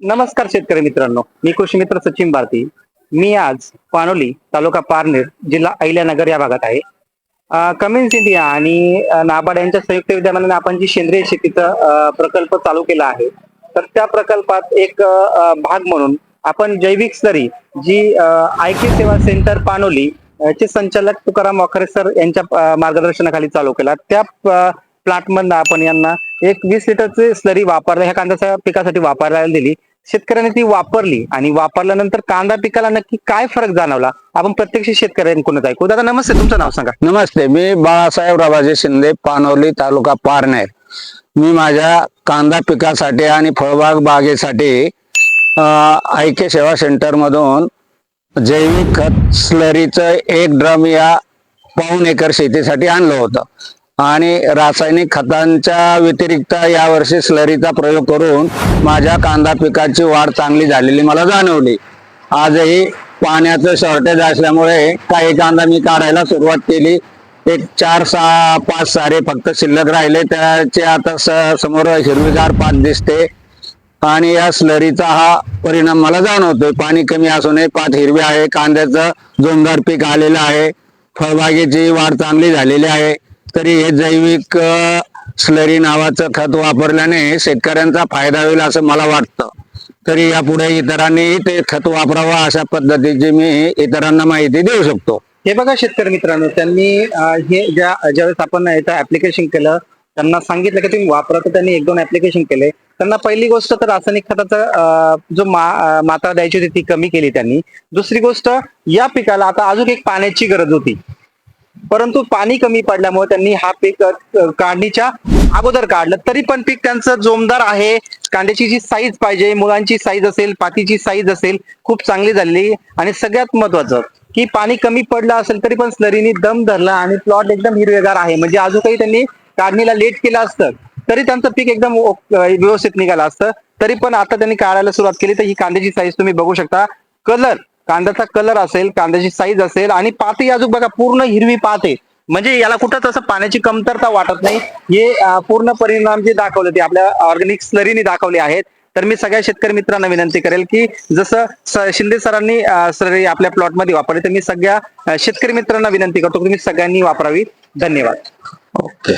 नमस्कार शेतकरी मित्रांनो. मी कृषी मित्र सचिन भारती. मी आज पानोली तालुका पारनेर जिल्हा अहिल्यानगर या भागात आहे. कमिन्स इंडिया आणि नाबार्ड यांच्या संयुक्त विद्यमानाने आपण जी सेंद्रिय शेतीचा प्रकल्प चालू केला आहे तर त्या प्रकल्पात एक भाग म्हणून आपण जैविक स्तरी जी आयके सेवा सेंटर पानोली चे संचालक तुकाराम वाखरे सर यांच्या मार्गदर्शनाखाली चालू केला. त्या प्लांटमधनं आपण यांना एक वीस लिटरचे स्लरी वापरल्या ह्या कांद्याच्या पिकासाठी वापरायला दिली. शेतकऱ्यांनी ती वापरली आणि वापरल्यानंतर कांदा पिकाला नक्की काय फरक जाणवला? आपण प्रत्यक्ष शेतकऱ्यांकडूनच ऐकू? दादा नमस्ते. तुमचं नाव सांगा. नमस्ते. मी बाळासाहेब राबाजी शिंदे पानवली तालुका पारनेर. मी माझ्या कांदा पिकासाठी आणि फळबाग बागेसाठी ऐक्य सेवा सेंटर मधून जैविक खत स्लरीचं एक ड्रम या पाऊन एकर शेतीसाठी आणलं होतं. आणि रासायनिक खतांच्या व्यतिरिक्त यावर्षी स्लरीचा प्रयोग करून माझ्या कांदा पिकाची वाढ चांगली झालेली मला जाणवली. आजही पाण्याचं शॉर्टेज असल्यामुळे काही कांदा मी काढायला सुरुवात केली. एक चार सहा पाच सारे फक्त शिल्लक राहिले. त्याचे आता स- समोर हिरवीगार पात दिसते. आणि या स्लरीचा हा परिणाम मला जाणवतोय. पाणी कमी असूनही पाच पात हिरवी आहे. कांद्याचं जोमदार पीक आलेलं आहे. फळबागेची वाढ चांगली झालेली आहे. तरी हे जैविक स्लरी नावाचं खत वापरल्याने शेतकऱ्यांचा फायदा होईल असं मला वाटतं. तरी यापुढे इतरांनी ते खत वापरावं अशा पद्धतीची मी इतरांना माहिती देऊ शकतो. हे बघा शेतकरी मित्रांनो त्यांनी हे ज्या ज्यावेळेस आपण याचं ऍप्लिकेशन केलं त्यांना सांगितलं की तुम्ही वापरा तर त्यांनी एक दोन ऍप्लिकेशन केले. त्यांना पहिली गोष्ट तर रासायनिक खताचा जो मा मात्रा द्यायची होती ती कमी केली त्यांनी. दुसरी गोष्ट या पिकाला आता अजून एक पाण्याची गरज होती. परंतु पाणी कमी पडल्यामुळे त्यांनी हा पीक काढणीच्या अगोदर काढलं. तरी पण पीक त्यांचं जोमदार आहे. कांद्याची जी साईज पाहिजे मुलांची साईज असेल पातीची साईज असेल खूप चांगली झालेली आणि सगळ्यात महत्वाचं की पाणी कमी पडलं असेल तरी पण स्लरीनी दम धरला आणि प्लॉट एकदम हिरवेगार आहे. म्हणजे अजून काही त्यांनी काढणीला लेट केलं असतं तरी त्यांचं पीक एकदम व्यवस्थित निघालं असतं. तरी पण आता त्यांनी काढायला सुरुवात केली तर ही कांद्याची साईज तुम्ही बघू शकता. कलर कांद्याचा कलर असेल कांद्याची साईज असेल आणि पातही अजून बघा पूर्ण हिरवी पात आहे म्हणजे याला कुठं तसं पाण्याची कमतरता वाटत नाही. हे पूर्ण परिणाम जे दाखवले ते आपल्या ऑर्गॅनिक स्लरीने दाखवले आहेत. तर मी सगळ्या शेतकरी मित्रांना विनंती करेल की जसं शिंदे सरांनी अं, स्लरी आपल्या प्लॉटमध्ये वापरली तर मी सगळ्या शेतकरी मित्रांना विनंती करतो की तुम्ही सगळ्यांनी वापरावी. धन्यवाद. ओके